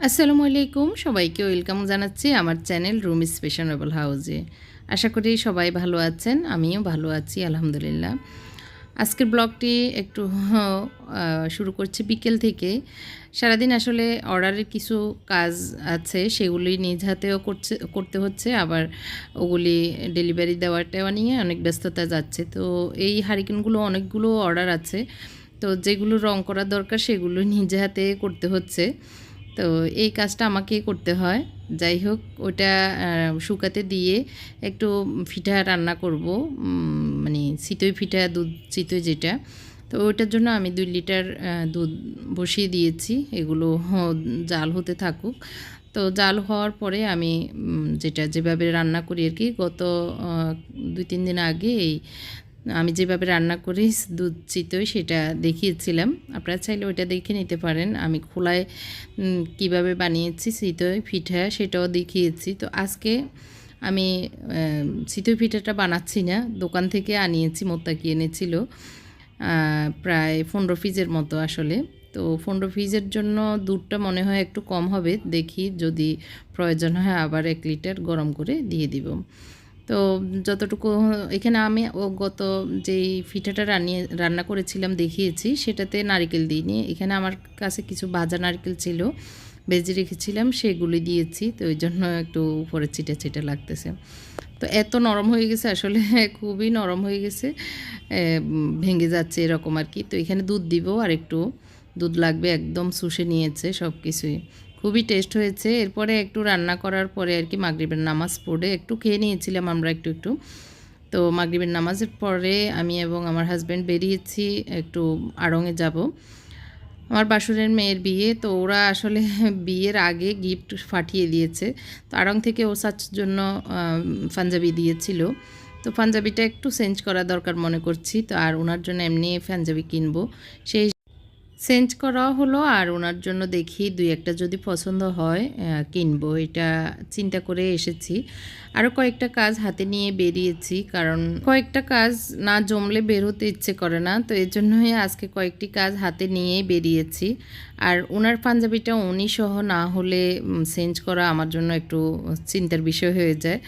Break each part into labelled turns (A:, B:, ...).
A: আসসালামু আলাইকুম। সবাইকে ওয়েলকাম জানাচ্ছি আমার চ্যানেল রুম স্পেশনেবল হাউজে। আশা করি সবাই ভালো আছেন, আমিও ভালো আছি, আলহামদুলিল্লাহ। আজকের ব্লগটি একটু শুরু করছি বিকেল থেকে। সারাদিন আসলে অর্ডারের কিছু কাজ আছে, সেগুলি নিজ হাতেও করছে, করতে হচ্ছে। আবার ওগুলি ডেলিভারি দেওয়া টেওয়া নিয়ে অনেক ব্যস্ততা যাচ্ছে। তো এই হারিকেনগুলো, অনেকগুলো অর্ডার আছে। তো যেগুলো রং করা দরকার, সেগুলো নিজে হাতে করতে হচ্ছে। তো এই কাজটা আমাকেই করতে হয়। যাই হোক, ওটা শুকাতে দিয়ে একটু পিঠা রান্না করব মানে চিতই ফিঠা, দুধ চিতই যেটা। তো ওইটার জন্য আমি দুই লিটার দুধ বসিয়ে দিয়েছি। এগুলো জাল হতে থাকুক। তো জাল হওয়ার পরে আমি যেটা যেভাবে রান্না করি আর কি, গত দুই তিন দিন আগে এই আমি যেভাবে রান্না করি, দুধ চিতই সেটা দেখিয়েছিলাম। আপনারা চাইলে ওইটা দেখে নিতে পারেন। আমি খোলায় কীভাবে বানিয়েছি চিতই পিঠা সেটাও দেখিয়েছি। তো আজকে আমি চিতই পিঠাটা বানাচ্ছি না। দোকান থেকে আনিয়েছি, মোত্তাকি এনেছিল প্রায় পনেরো পিসের মতো আসলে। তো পনেরো পিসের জন্য দুধটা মনে হয় একটু কম হবে। দেখি যদি প্রয়োজন হয় আবার এক লিটার গরম করে দিয়ে দিব। তো যতটুকু, এখানে আমি ও গত যেই পিঠাটা রান্নিয়ে, রান্না করেছিলাম দেখিয়েছি, সেটাতে নারকেল দিইনি। এখানে আমার কাছে কিছু ভাজা নারকেল ছিল বেজে রেখেছিলাম, সেগুলি দিয়েছি, তো ওই জন্য একটু উপরে চিটা চিটা লাগতেছে। তো এত নরম হয়ে গেছে, আসলে খুবই নরম হয়ে গেছে ভেঙে যাচ্ছে এরকম আর কি। তো এখানে দুধ দিব আর একটু, দুধ লাগবে, একদম শুষে নিয়েছে সব কিছুই খুবই টেস্ট হয়েছে। এরপরে একটু রান্না করার পরে আর কি মাগরিবের নামাজ পড়ে একটু খেয়ে নিয়েছিলাম আমরা একটু একটু। তো মাগরিবের নামাজের পরে আমি এবং আমার হাজব্যান্ড বেরিয়েছি একটু আড়ঙে যাব। আমার বাসুরের মেয়ের বিয়ে, তো ওরা আসলে বিয়ের আগে গিফট পাঠিয়ে দিয়েছে। তো আড়ং থেকে ও ওসার জন্য পাঞ্জাবি দিয়েছিল। তো পাঞ্জাবিটা একটু চেঞ্জ করা দরকার মনে করছি। তো আর ওনার জন্য এমনি পাঞ্জাবি কিনবো। সেই চেঞ্জ করা হলো আর ওনার জন্য দেখি দুই একটা যদি পছন্দ হয় কিনবো। এটা চিন্তা করে এসেছি। আরও কয়েকটা কাজ হাতে নিয়ে বেরিয়েছি কারণ কয়েকটা কাজ না জমলে বের হতে ইচ্ছে করে না, তো এর জন্যই আজকে কয়েকটি কাজ হাতে নিয়ে বেরিয়েছি। আর ওনার পাঞ্জাবিটা উনি সহ না হলে চেঞ্জ করা আমার জন্য একটু চিন্তার বিষয় হয়ে যায়।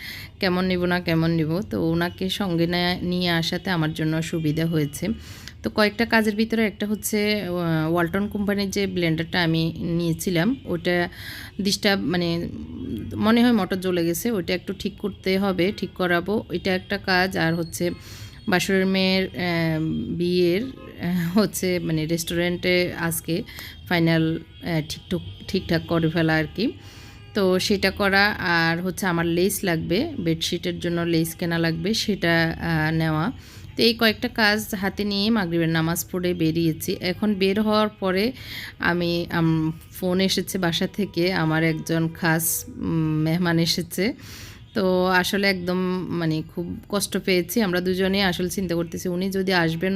A: কেমন নিব না কেমন নিব? তো ওনাকে সঙ্গে নিয়ে আসাতে আমার জন্য সুবিধা হয়েছে। তো কয়েকটা কাজের ভিতরে একটা হচ্ছে ওয়ালটন কোম্পানির যে ব্লেন্ডারটা আমি নিয়েছিলাম, ওটা ডিস্টার্ব মানে মনে হয় মোটর জ্বলে গেছে, ওইটা একটু ঠিক করতে হবে, ঠিক করাবো। ওইটা একটা কাজ, আর হচ্ছে বাসরের মেয়ের বিয়ের হচ্ছে মানে রেস্টুরেন্টে আজকে ফাইনাল ঠিকঠুক, ঠিকঠাক করে ফেলা আর কি। তো সেটা করা, আর হচ্ছে আমার লেস লাগবে বেডশিটের জন্য লেস কেনা লাগবে, সেটা নেওয়া। তো এই কয়েকটা কাজ হাতে নিয়ে মাগরিবের নামাজ পড়ে বেরিয়েছি। এখন বের হওয়ার পরে আমি ফোন এসেছে বাসা থেকে, আমার একজন খাস মেহমান এসেছে। তো আসলে একদম মানে খুব কষ্ট পেয়েছি। আমরা দুজনেই আসলে চিন্তা করতেছি, উনি যদি আসবেন,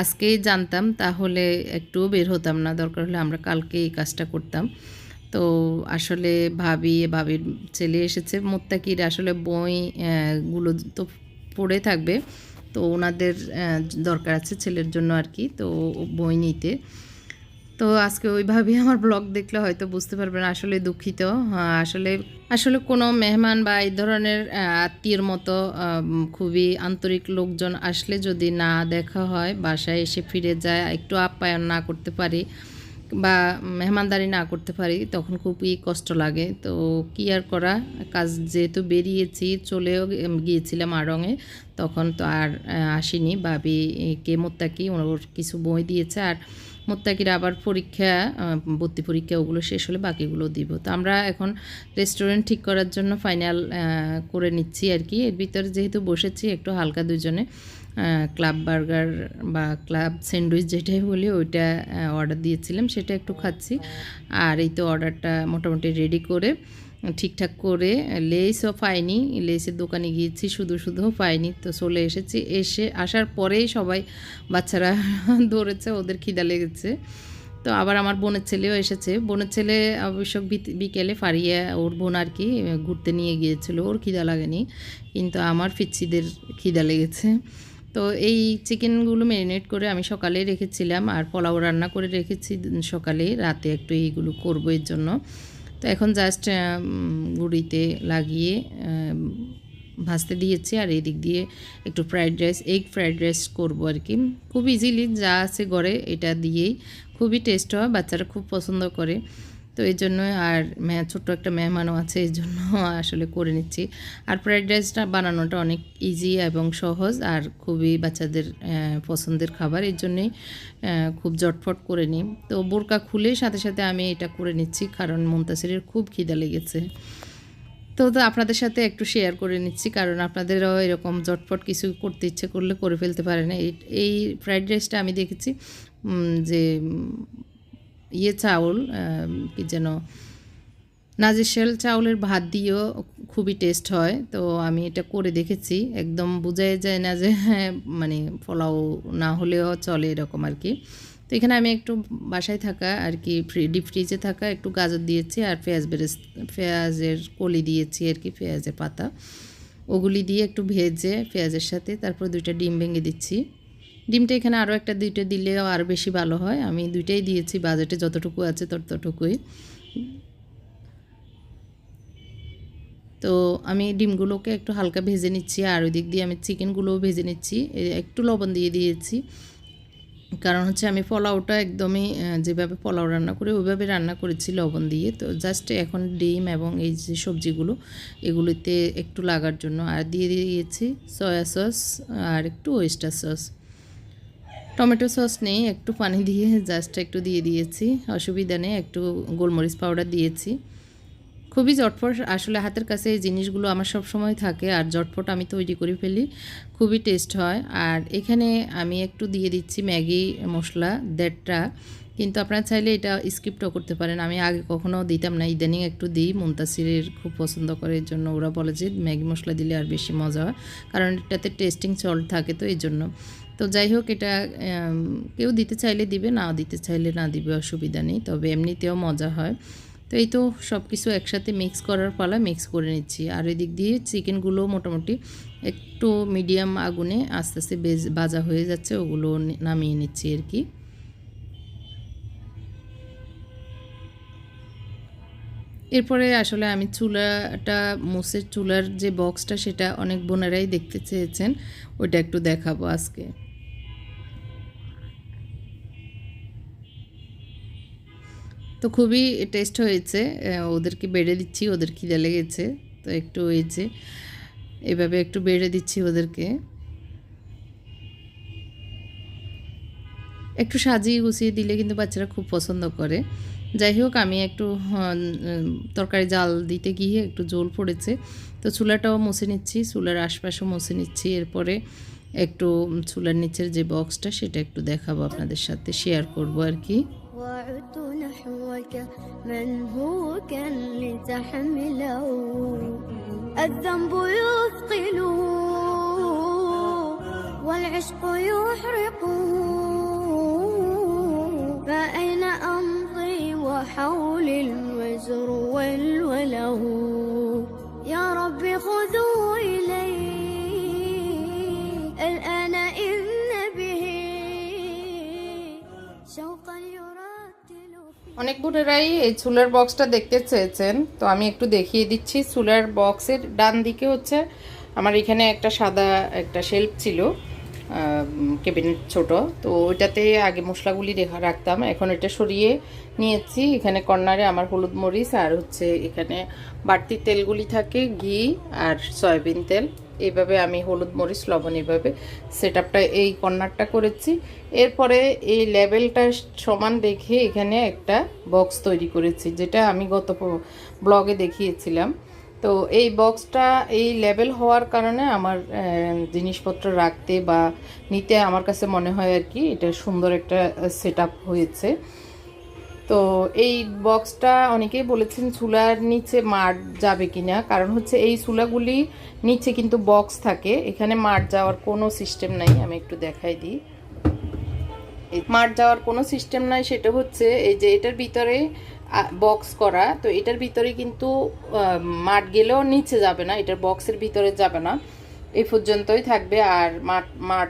A: আজকেই জানতাম, তাহলে একটুও বের হতাম না, দরকার হলে আমরা কালকে এই কাজটা করতাম। তো আসলে ভাবি ভাবির ছেলে এসেছে, মোত্তাকির আসলে বই গুলো তো পড়ে থাকবে। তো ওনাদের দরকার আছে ছেলের জন্য আর কি তো বই নিতে। তো আজকে ওইভাবেই আমার ব্লগ দেখলে হয়তো বুঝতে পারবেন আসলে দুঃখিত। হ্যাঁ, আসলে আসলে কোনো মেহমান বা এই ধরনের আত্মীয়ের মতো খুবই আন্তরিক লোকজন আসলে যদি না দেখা হয় বাসায় এসে ফিরে যায় একটু আপ্যায়ন না করতে পারি বা মেহমানদারি না করতে পারি, তখন খুবই কষ্ট লাগে। তো কি আর করা? কাজ যেহেতু বেরিয়েছি, চলেও গিয়েছিলাম আড়ঙে তখন তো আর আসিনি। ভাবি কে মোত্তাকি? ওর কিছু বই দিয়েছে। আর মোত্তাকির আবার পরীক্ষা ভর্তি পরীক্ষা, ওগুলো শেষ হলে বাকিগুলো দিব। তো আমরা এখন রেস্টুরেন্ট ঠিক করার জন্য ফাইনাল করে নিচ্ছি আর কি। এর ভিতরে যেহেতু বসেছি, একটু হালকা দুজনে। ক্লাব বার্গার বা ক্লাব স্যান্ডউইচ যেটাই বলি, ওইটা অর্ডার দিয়েছিলাম, সেটা একটু খাচ্ছি। আর এই তো অর্ডারটা মোটামুটি রেডি করে, ঠিকঠাক করে, লেসও পাইনি, লেসের দোকানে গিয়েছি, শুধু শুধুও পাইনি, তো চলে এসেছি। এসে আসার পরেই সবাই বাচ্চারা ধরেছে, ওদের খিদা লেগেছে। তো আবার আমার বোনের ছেলেও এসেছে। বোনের ছেলে অবশ্য বিকেলে ফারিয়া, ওর বোন আর কি, ঘুরতে নিয়ে গিয়েছিল, ওর খিদা লাগেনি। কিন্তু আমার পিচ্ছিদের খিদা লেগেছে। তো এই চিকেনগুলো ম্যারিনেট করে আমি সকালে রেখেছিলাম আর পোলাও রান্না করে রেখেছি সকালে, রাতে একটু এইগুলো করব এর জন্য। তো এখন জাস্ট গুঁড়িতে লাগিয়ে ভাজতে দিয়েছি আর এদিক দিয়ে একটু fried rice egg fried rice করব আর কি। খুব ইজিলি যা আছে ঘরে এটা দিয়েই। খুবই টেস্ট হয়, বাচ্চারা খুব পছন্দ করে। তো এই জন্য আর ছোট্ট একটা মেহমানও আছে, এই জন্য আসলে করে নিচ্ছি। আর ফ্রাইড রাইসটা বানানোটা অনেক ইজি এবং সহজ আর খুবই বাচ্চাদের পছন্দের খাবার এই জন্যেই খুব জটফট করে নিই। তো বোরকা খুলে সাথে সাথে আমি এটা করে নিচ্ছি কারণ মুমতাসিরের খুব খিদা লেগেছে। তো তো আপনাদের সাথে একটু শেয়ার করে নিচ্ছি কারণ আপনাদেরও এরকম জটপট কিছু করতে ইচ্ছে করলে করে ফেলতে পারে না এই ফ্রাইড রাইসটা আমি দেখেছি যে ইয়ে চাউল কি যেন নাজিশেল চাউলের ভাত দিয়েও খুবই টেস্ট হয়। তো আমি এটা করে দেখেছি, একদম বোঝাই যায় না যে হ্যাঁ মানে পোলাও না হলেও চলে এরকম আর কি। তো এখানে আমি একটু বাসায় থাকা আর কি ডিপ ফ্রিজে থাকা একটু গাজর দিয়েছি আর পেঁয়াজ বেরেস, পেঁয়াজের কলি দিয়েছি আর কি, পেঁয়াজের পাতা। ওগুলি দিয়ে একটু ভেজে পেঁয়াজের সাথে তারপর দুইটা ডিম ভেঙে দিচ্ছি। ডিমটা এখানে আরও একটা দুইটা দিলেও আরও বেশি ভালো হয়। আমি দুইটাই দিয়েছি, বাজেটে যতটুকু আছে ততটুকুই। তো আমি ডিমগুলোকে একটু হালকা ভেজে নিচ্ছি, আর ওই দিক দিয়ে আমি চিকেনগুলোও ভেজে নিচ্ছি। একটু লবণ দিয়ে দিয়েছি। কারণ হচ্ছে আমি পোলাওটা একদমই যেভাবে পোলাও রান্না করি, ওইভাবে রান্না করেছি লবণ দিয়ে। তো জাস্ট এখন ডিম এবং এই যে সবজিগুলো, এগুলোতে একটু লাগার জন্য। আর দিয়ে দিয়েছি সয়া সস আর একটু ওয়েস্টার সস। টমেটো সস নেই, একটু পানি দিয়ে জাস্ট একটু দিয়ে দিয়েছি। অসুবিধা নেই, একটু গোলমরিচ পাউডার দিয়েছি। খুবই জটপট, আসলে হাতের কাছে এই জিনিসগুলো আমার সব সময় থাকে আর জটপট আমি তৈরি করে ফেলি, খুবই টেস্ট হয়। আর এখানে আমি একটু দিয়ে দিচ্ছি ম্যাগি মশলা, দেড়টা। কিন্তু আপনারা চাইলে এটা স্কিপটাও করতে পারেন। আমি আগে কখনো দিতাম না। ইদানিং একটু দিই। মুমতাসিরের খুব পছন্দ করে। এর জন্য ওরা বলে যে, ম্যাগি মশলা দিলে আর বেশি মজা হয়। কারণ এটাতে টেস্টিং সল্ট থাকে তো এই জন্য। তো যাই হোক, এটা কেউ দিতে চাইলে দিবে না দিতে চাইলে না দিবে অসুবিধা নেই। তবে এমনিতেও মজা হয়। তো এই তো সব কিছু একসাথে মিক্স করার পালা, মিক্স করে নিচ্ছি। আর এদিক দিয়ে চিকেনগুলো মোটামুটি একটু মিডিয়াম আগুনে আস্তে আস্তে বেজ হয়ে যাচ্ছে। ওগুলো নামিয়ে নিচ্ছি আর কি। এরপরে আসলে আমি চুলাটা মুসের চুলার যে বক্সটা সেটা অনেক বোনেরাই দেখতে চেয়েছেন। ওইটা একটু দেখাবো আজকে। তো খুবই টেস্ট হয়েছে। ওদেরকে বেড়ে দিচ্ছি, ওদের খিদে লেগেছে। তো একটু হয়েছে এভাবে একটু বেড়ে দিচ্ছি ওদেরকে। একটু সাজিয়ে গুছিয়ে দিলে কিন্তু বাচ্চারা খুব পছন্দ করে। যাই হোক আমি একটু হন, উম, তরকারি জাল দিতে গিয়ে একটু জল পড়েছে তো চুলাটাও মুছে নিচ্ছি চুলার আশপাশও মুছে নিচ্ছি এরপরে একটু চুলার নিচের যে বক্সটা সেটা একটু দেখাবো আপনাদের সাথে শেয়ার করব আর কি
B: وعدت نحوك منهوكا لتحمله الذنب يثقل والعشق يحرق أمضي وحولي الوزر والوله يا رب خذوا إلي الآن إذن به شوقا يرتل في
A: অনেক বোনেরাই এই চুলার বক্সটা দেখতে চেয়েছেন তো আমি একটু দেখিয়ে দিচ্ছি চুলার বক্সের ডান দিকে হচ্ছে আমার এখানে একটা সাদা একটা শেল্ফ ছিল কেবিনেট ছোট। তো ওইটাতে আগে মশলাগুলি রেখা রাখতাম। এখন এটা সরিয়ে নিয়েছি। এখানে কর্নারে আমার হলুদ মরিচ আর হচ্ছে এখানে বাড়তি তেলগুলি থাকে, ঘি আর সয়াবিন তেল। এইভাবে আমি হলুদ মরিচ, লবণ এইভাবে সেট এই কর্নারটা করেছি। এরপরে এই লেভেলটা সমান দেখে এখানে একটা বক্স তৈরি করেছি, যেটা আমি গত ব্লগে দেখিয়েছিলাম। তো এই বক্সটা এই লেভেল হওয়ার কারণে আমার জিনিসপত্র রাখতে বা নিতে আমার কাছে মনে হয় আর কি, এটা সুন্দর একটা সেট হয়েছে। তো এই বক্সটা অনেকেই বলেছেন চুলার নিচে মাঠ যাবে কিনা, কারণ হচ্ছে এই চুলাগুলি নিচে কিন্তু বক্স থাকে, এখানে মাঠ যাওয়ার কোনো সিস্টেম নাই, আমি একটু দেখাই দিই। মাঠ যাওয়ার কোনো সিস্টেম নাই, সেটা হচ্ছে এই যে এটার ভিতরে বক্স করা, তো এটার ভিতরে কিন্তু মাঠ গেলেও নিচে যাবে না, এটার বক্সের ভিতরে যাবে না। এই পর্যন্তই থাকবে, আর মাঠ মাঠ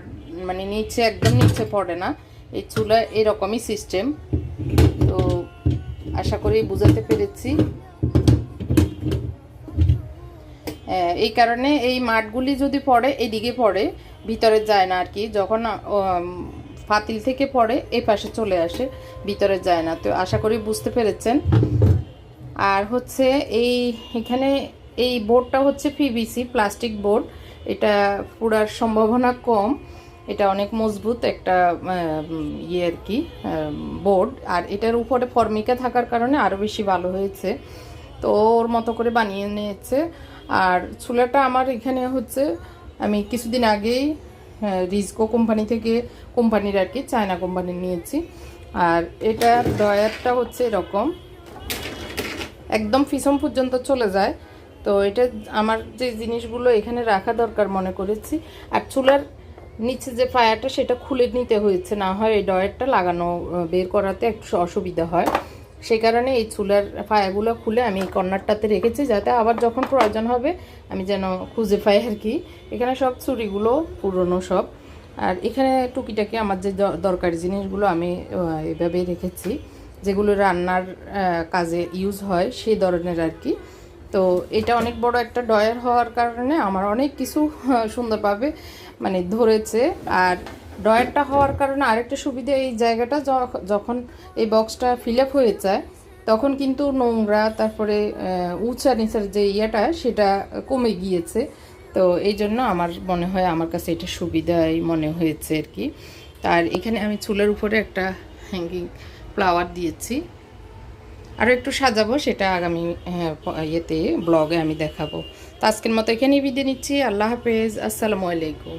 A: মানে নিচে, একদম নিচে পড়ে না। এই চুলা এরকমই সিস্টেম তো আশা করি বুঝাতে পেরেছি। এই কারণে এই মাঠগুলি যদি পড়ে, এদিকে পড়ে, ভিতরে যায় না আর কি। যখন ফাতিল থেকে পড়ে এই পাশে চলে আসে, ভিতরে যায় না। তো আশা করি বুঝতে পেরেছেন। আর হচ্ছে এই, এখানে এই বোর্ডটা হচ্ছে পিভিসি প্লাস্টিক বোর্ড। এটা পুরার সম্ভাবনা কম। এটা অনেক মজবুত একটা ইয়ে আর কি বোর্ড। আর এটার উপরে ফর্মিকা থাকার কারণে আরও বেশি ভালো হয়েছে। তো ওর মতো করে বানিয়ে নিয়েছে। আর চুলাটা আমার এখানে হচ্ছে, আমি কিছুদিন আগেই রিজকো কোম্পানি থেকে কোম্পানির আর কি চায়না কোম্পানির নিয়েছি। আর এটা ডয়ারটা হচ্ছে এরকম। একদম পিছন পর্যন্ত চলে যায়। তো এটা আমার যে জিনিসগুলো এখানে রাখা দরকার মনে করেছি। আর চুলার নিচে যে ফায়ারটা, সেটা খুলে নিতে হয়েছে। না হয় এই ডয়ারটা লাগানো বের করাতে একটু অসুবিধা হয়। সেই কারণে এই চুলার ফায়াগুলো খুলে আমি এই কর্নারটাতে রেখেছি যাতে আবার যখন প্রয়োজন হবে আমি যেন খুঁজে পাই আর কি। এখানে সব ছুরিগুলো পুরনো সব। আর এখানে টুকিটাকি আমার যে দরকারি জিনিসগুলো আমি এভাবেই রেখেছি, যেগুলো রান্নার কাজে ইউজ হয় সেই ধরনের আর কি। তো এটা অনেক বড় একটা ডয়ার হওয়ার কারণে আমার অনেক কিছু সুন্দরভাবে মানে ধরেছে। আর ডয়ারটা হওয়ার কারণে আরেকটা সুবিধা এই জায়গাটা যখন এই বক্সটা ফিল আপ হয়ে যায়, তখন কিন্তু নোংরা, তারপরে উঁচা নিচার যে ইয়েটা, সেটা কমে গিয়েছে। তো এই জন্য আমার মনে হয় আমার কাছে এটা সুবিধাই মনে হয়েছে আর কি। আর এখানে আমি চুলের উপরে একটা হ্যাঙ্গিং ফ্লাওয়ার দিয়েছি। আরও একটু সাজাবো, সেটা আগামী ইয়েতে ব্লগে আমি দেখাবো। তো আজকের মতো এখানেই বিদায় নিচ্ছি। আল্লাহ হাফেজ। আসসালামু আলাইকুম।